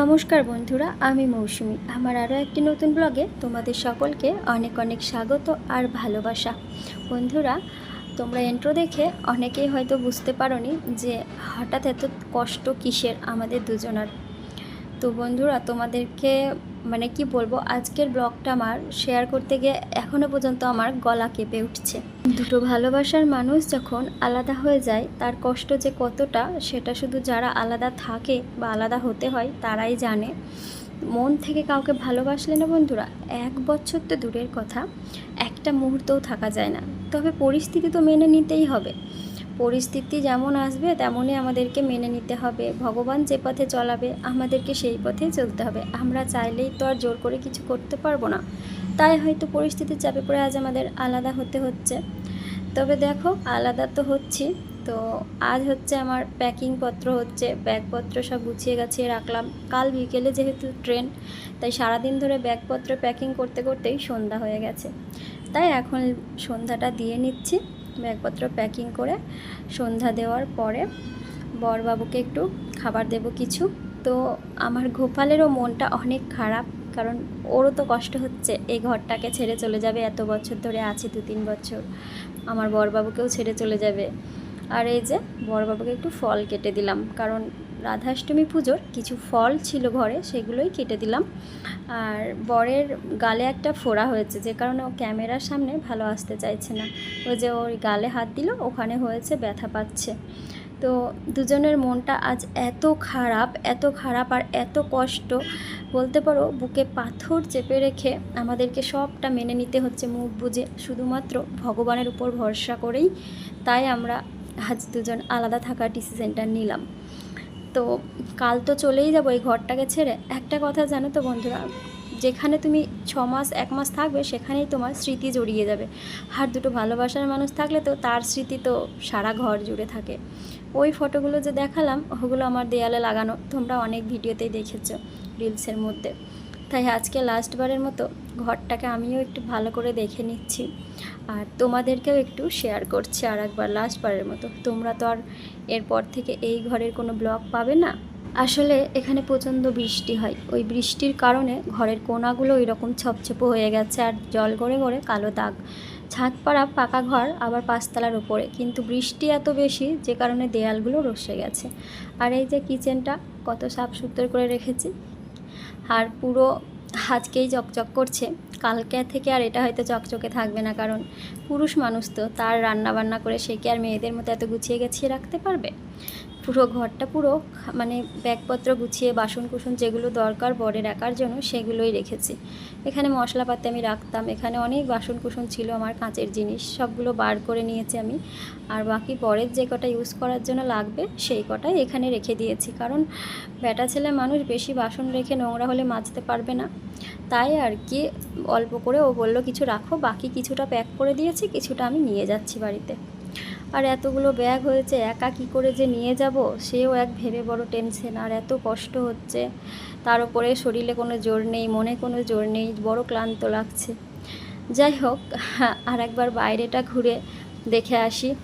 নমস্কার বন্ধুরা, আমি মৌসুমি। আমার আরও একটি নতুন ব্লগে তোমাদের সকলকে অনেক অনেক স্বাগত আর ভালোবাসা। বন্ধুরা, তোমরা এন্ট্রো দেখে অনেকেই হয়তো বুঝতে পারো যে হঠাৎ এত কষ্ট কিসের আমাদের দুজনার? তো বন্ধুরা, তোমাদেরকে মানে কি বলব, আজকের ব্লগটা আমার শেয়ার করতে গিয়ে এখনও পর্যন্ত আমার গলা কেঁপে উঠছে। দুটো ভালোবাসার মানুষ যখন আলাদা হয়ে যায়, তার কষ্ট যে কতটা, সেটা শুধু যারা আলাদা থাকে বা আলাদা হতে হয়, তারাই জানে। মন থেকে কাউকে ভালোবাসলে না বন্ধুরা, এক বছর তো দূরের কথা, একটা মুহূর্তও থাকা যায় না। তবে পরিস্থিতি তো মেনে নিতেই হবে। পরিস্থিতি যেমন আসবে, তেমনই আমাদেরকে মেনে নিতে হবে। ভগবান যে পথে চলাবে, আমাদেরকে সেই পথেই চলতে হবে। আমরা চাইলেই তো আর জোর করে কিছু করতে পারব না। তাই হয়তো পরিস্থিতির চাপে পড়ে আজ আমাদের আলাদা হতে হচ্ছে। তবে দেখো, আলাদা তো হচ্ছি। তো আজ হচ্ছে আমার প্যাকিং পত্র হচ্ছে ব্যাগপত্র সব গুছিয়ে গাছিয়ে রাখলাম। কাল বিকেলে যেহেতু ট্রেন তাই সারাদিন ধরে ব্যাগপত্র প্যাকিং করতে করতেই সন্ধ্যা হয়ে গেছে। তাই এখন সন্ধ্যাটা দিয়ে নিচ্ছি। ব্যাগপত্র প্যাকিং করে সন্ধ্যা দেওয়ার পরে বরবাবুকে একটু খাবার দেব কিছু। তো আমার গোপালেরও মনটা অনেক খারাপ, কারণ ওরও তো কষ্ট হচ্ছে, এই ঘরটাকে ছেড়ে চলে যাবে এত বছর ধরে, আছে দু তিন বছর। আমার বরবাবুকেও ছেড়ে চলে যাবে। আর এই যে বরবাবুকে একটু ফল কেটে দিলাম, কারণ রাধাষ্টমী পুজোর কিছু ফল ছিল ঘরে, সেগুলোই কেটে দিলাম। আর বরের গালে একটা ফোড়া হয়েছে, যে কারণে ও ক্যামেরার সামনে ভালো আসতে চাইছে না। ও যে ওর গালে হাত দিল, ওখানে হয়েছে ব্যথা পাচ্ছে। তো দুজনের মনটা আজ এত খারাপ এত খারাপ আর এত কষ্ট। বলতে পারো, বুকে পাথর চেপে রেখে আমাদেরকে সবটা মেনে নিতে হচ্ছে মুখ বুঝে শুধুমাত্র ভগবানের উপর ভরসা করেই তাই আমরা আজ দুজন আলাদা থাকার ডিসিশনটা নিলাম। তো কাল তো চলেই যাব এই ঘরটাকে ছেড়ে। একটা কথা জানো তো বন্ধুরা, যেখানে তুমি ছ মাস, এক মাস থাকবে, সেখানেই তোমার স্মৃতি জড়িয়ে যাবে। আর দুটো ভালোবাসার মানুষ থাকলে তো তার স্মৃতি তো সারা ঘর জুড়ে থাকে। ওই ফটোগুলো যে দেখালাম, ওগুলো আমার দেয়ালে লাগানো। তোমরা অনেক ভিডিওতেই দেখেছ রিলসের মধ্যে। তাই আজকে লাস্টবারের মতো ঘরটাকে আমিও একটু ভালো করে দেখে নিচ্ছি। আর তোমাদেরকেও একটু শেয়ার করছি আর একবার লাস্টবারের মতো। তোমরা তো আর এরপর থেকে এই ঘরের কোনো ব্লগ পাবে না। আসলে এখানে প্রচণ্ড বৃষ্টি হয়। ওই বৃষ্টির কারণে ঘরের কোনাগুলো এরকম ছপছপো হয়ে গেছে আর জল গড়ে গড়ে কালো দাগ। ছাদ পাড়া পাকা ঘর, আবার পাঁচতলার উপরে। কিন্তু বৃষ্টি এত বেশি যে কারণে দেয়ালগুলো রসে গেছে। আর এই যে কিচেনটা কত সাফ সুতর করে রেখেছি। আর পুরো আজকেই চকচক করছে। কালকে থেকে আর এটা হয়তো চকচকে থাকবে না, কারণ পুরুষ মানুষ তো, তার রান্না বান্না করে সে কি আর মেয়েদের মতো এত গুছিয়ে গেছিয়ে রাখতে পারবে? পুরো ঘরটা পুরো মানে ব্যাগপত্র গুছিয়ে বাসন কুসন যেগুলো দরকার বরের রাখার জন্য সেগুলোই রেখেছি। এখানে মশলাপাতি আমি রাখতাম, এখানে অনেক বাসন কুসন ছিল আমার কাঁচের জিনিস, সবগুলো বার করে নিয়েছি আমি। আর বাকি বরের যে কটা ইউজ করার জন্য লাগবে সেই কটাই এখানে রেখে দিয়েছি। কারণ বেটা ছেলে মানুষ বেশি বাসন রেখে নোংরা হলে মাজতে পারবে না। তাই আর কি, অল্প করে ও বলল, কিছু রাখো, বাকি কিছুটা প্যাক করে দিয়েছি, কিছুটা আমি নিয়ে যাচ্ছি বাড়িতে। আর এতগুলো ব্যাগ হয়েছে, একা কি করে যে নিয়ে যাব? সেও এক ভেবে বড় টেনশন, আর এত কষ্ট হচ্ছে। তার উপরে শরীরে কোনো জোর নেই, মনে কোনো জোর নেই, বড় ক্লান্ত লাগছে। যাই হোক আর একবার বাইরেটা ঘুরে দেখে আসি।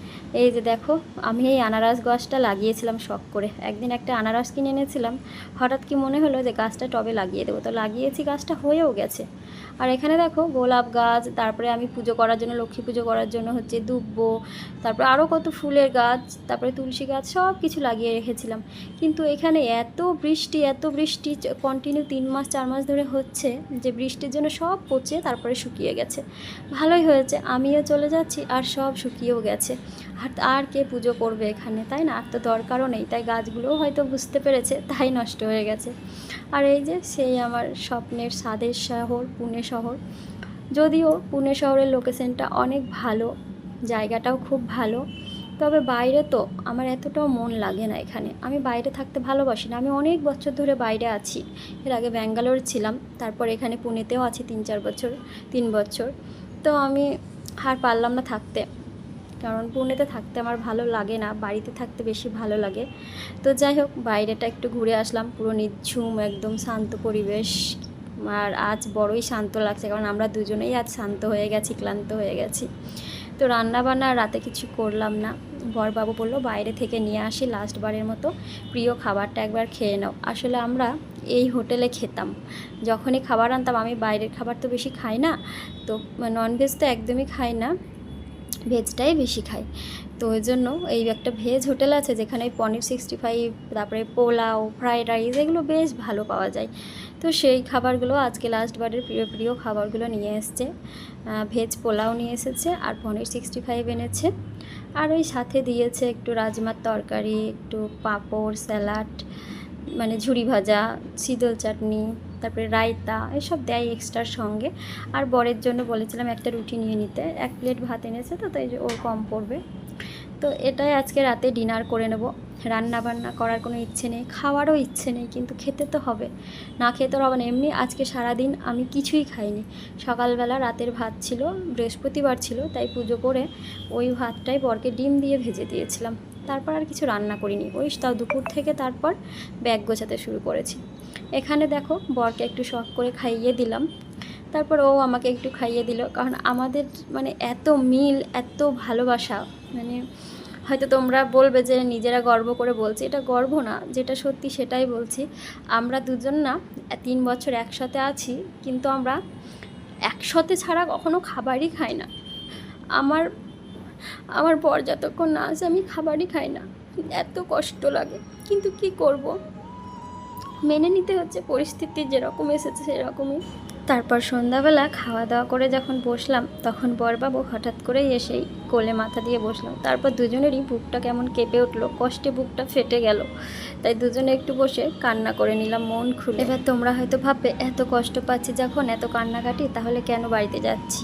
এই যে দেখো, আমি এই আনারস গাছটা লাগিয়েছিলাম শখ করে। একদিন একটা আনারস কিনে এনেছিলাম, হঠাৎ কি মনে হলো যে গাছটা টবে লাগিয়ে দেবো? তো লাগিয়েছি, গাছটা হয়েও গেছে। আর এখানে দেখো, গোলাপ গাছ, তারপরে আমি পুজো করার জন্য, লক্ষ্মী পুজো করার জন্য হচ্ছে দুব্বো, তারপরে আরও কত ফুলের গাছ, তারপরে তুলসী গাছ, সব কিছু লাগিয়ে রেখেছিলাম। কিন্তু এখানে এত বৃষ্টি এত বৃষ্টি কন্টিনিউ তিন মাস, চার মাস ধরে হচ্ছে যে বৃষ্টির জন্য সব পচে তারপরে শুকিয়ে গেছে। ভালোই হয়েছে, আমিও চলে যাচ্ছি আর সব শুকিয়েও গেছে। আর আর কে পুজো করবে এখানে, তাই না? আর তো দরকারও নেই, তাই গাছগুলোও হয়তো বুঝতে পেরেছে, তাই নষ্ট হয়ে গেছে। আর এই যে সেই আমার স্বপ্নের স্বাদের শহর, পুনে শহর। যদিও পুনে শহরের লোকেশনটা অনেক ভালো, জায়গাটাও খুব ভালো, তবে বাইরে তো আমার এতটাও মন লাগে না এখানে। আমি বাইরে থাকতে ভালোবাসি না, আমি অনেক বছর ধরে বাইরে আছি। এর আগে ব্যাঙ্গালোর ছিলাম, তারপর এখানে পুনেতেও আছি তিন চার বছর, তিন বছর। তো আমি আর পারলাম না থাকতে। কারণ পুনেতে থাকতে আমার ভালো লাগে না, বাড়িতে থাকতে বেশি ভালো লাগে। তো যাই হোক, বাইরেটা একটু ঘুরে আসলাম, পুরো নিঝুম, একদম শান্ত পরিবেশ। আর আজ বড়ই শান্ত লাগছে, কারণ আমরা দুজনেই আজ শান্ত হয়ে গেছি, ক্লান্ত হয়ে গেছি। তো রান্না বান্না রাতে কিছু করলাম না। বরবাবু বলল, বাইরে থেকে নিয়ে আসি লাস্টবারের মতো। প্রিয় খাবারটা একবার খেয়ে নাও। আসলে আমরা এই হোটেলে খেতাম। যখনই খাবার আনতাম, আমি বাইরের খাবার তো বেশি খাই না, তো ননভেজ তো একদমই খাই না। ভেজটাই বেশি খাই। তো ওই জন্য এই একটা ভেজ হোটেল আছে যেখানে পনির সিক্সটি ফাইভ তারপরে পোলাও ফ্রায়েড রাইস এগুলো বেশ ভালো পাওয়া যায়। তো সেই খাবারগুলো আজকে লাস্টবারের প্রিয় প্রিয় খাবারগুলো নিয়ে এসছে। ভেজ পোলাও নিয়ে এসেছে আর পনির সিক্সটি ফাইভ এনেছে। আর ওই সাথে দিয়েছে একটু রাজমার তরকারি, একটু পাঁপড়, স্যালাড মানে ঝুড়ি ভাজা শীতল চাটনি তারপরে রায়তা এসব দেয় এক্সট্রার সঙ্গে। আর বরের জন্য বলেছিলাম একটা রুটি নিয়ে নিতে। এক প্লেট ভাত এনেছে তো, তাই ওর কম পড়বে। তো এটাই আজকে রাতে ডিনার করে নেব। রান্না বান্না করার কোনো ইচ্ছে নেই, খাওয়ারও ইচ্ছে নেই, কিন্তু খেতে তো হবে। না খেতে হবে না। এমনি আজকে সারাদিন আমি কিছুই খাইনি। সকালবেলা রাতের ভাত ছিল, বৃহস্পতিবার ছিল, তাই পুজো করে ওই ভাতটাই বরকে ডিম দিয়ে ভেজে দিয়েছিলাম। তারপর আর কিছু রান্না করিনি। ওই তাও দুপুর থেকে তারপর ব্যাগ গোছাতে শুরু করেছি। এখানে দেখো বরকে একটু শখ করে খাইয়ে দিলাম। তারপর ও আমাকে একটু খাইয়ে দিল। কারণ আমাদের মানে এত মিল, এত ভালোবাসা মানে হয়তো তোমরা বলবে যে নিজেরা গর্ব করে বলছি। এটা গর্ব না, যেটা সত্যি সেটাই বলছি। আমরা দুজন না, তিন বছর একসাথে আছি, কিন্তু আমরা একসাথে ছাড়া কখনো খাবারই খাই না। আমার আমার পর যতক্ষণ না আসে, আমি খাবারই খাই না। এত কষ্ট লাগে। কিন্তু কি করব? মেনে নিতে হচ্ছে, পরিস্থিতি যেরকম এসেছে সেরকমই। তারপর সন্ধ্যাবেলা খাওয়া দাওয়া করে যখন বসলাম, তখন বরবাবু হঠাৎ করেই এসেই কোলে মাথা দিয়ে বসলাম। তারপর দুজনেরই বুকটা কেমন কেঁপে উঠল, কষ্টে বুকটা ফেটে গেল। তাই দুজনে একটু বসে কান্না করে নিলাম, মন খুলে। এবার তোমরা হয়তো ভাববে, এত কষ্ট পাচ্ছি যখন, এত কান্নাকাটি, তাহলে কেন বাড়িতে যাচ্ছি?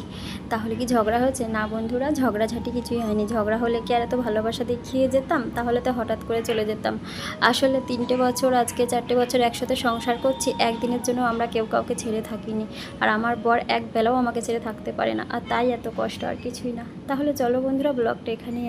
তাহলে কি ঝগড়া হয়েছে? না বন্ধুরা, ঝগড়াঝাটি কিছুই হয়নি। ঝগড়া হলে কি আর এত ভালোবাসা দেখিয়ে যেতাম? তাহলে তো হঠাৎ করে চলে যেতাম। আসলে তিনটে বছর, আজকে চারটে বছর একসাথে সংসার করছি, একদিনের জন্য আমরা কেউ কাউকে ছেড়ে থাকিনি। আর আমার বর এক বেলাও আমাকে ছেড়ে থাকতে পারে না। আর তাই এত কষ্ট, আর কিছুই না। তাহলে চলো বন্ধুরা ব্লগটা এখানেই